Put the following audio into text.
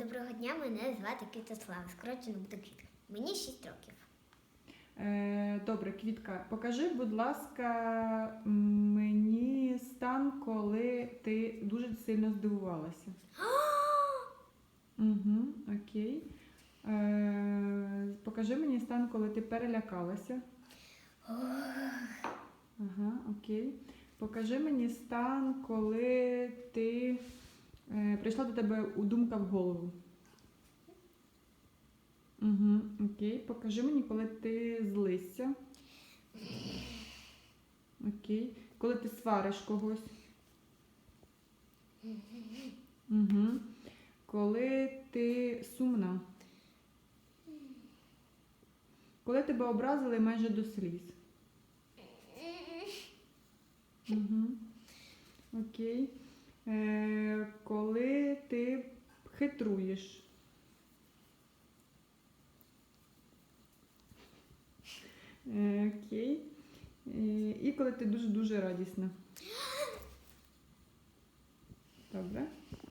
Доброго дня, мене звати Квітослава. Скорочено буду Квітка. Мені 6 років. Е, добре, Квітка, покажи, будь ласка, мені стан, коли ти дуже сильно здивувалася. Угу, окей. Е, покажи мені стан, коли ти перелякалася. Ага, окей. Покажи мені стан, коли ти прийшла до тебе у думка в голову. Угу, окей. Покажи мені, коли ти злишся. Окей. Коли ти свариш когось. Угу. Коли ти сумна. Коли тебе образили майже до сліз. Угу. Окей. Е, хитруєш. Окей. Е, і коли ти дуже-дуже радісна. Добре.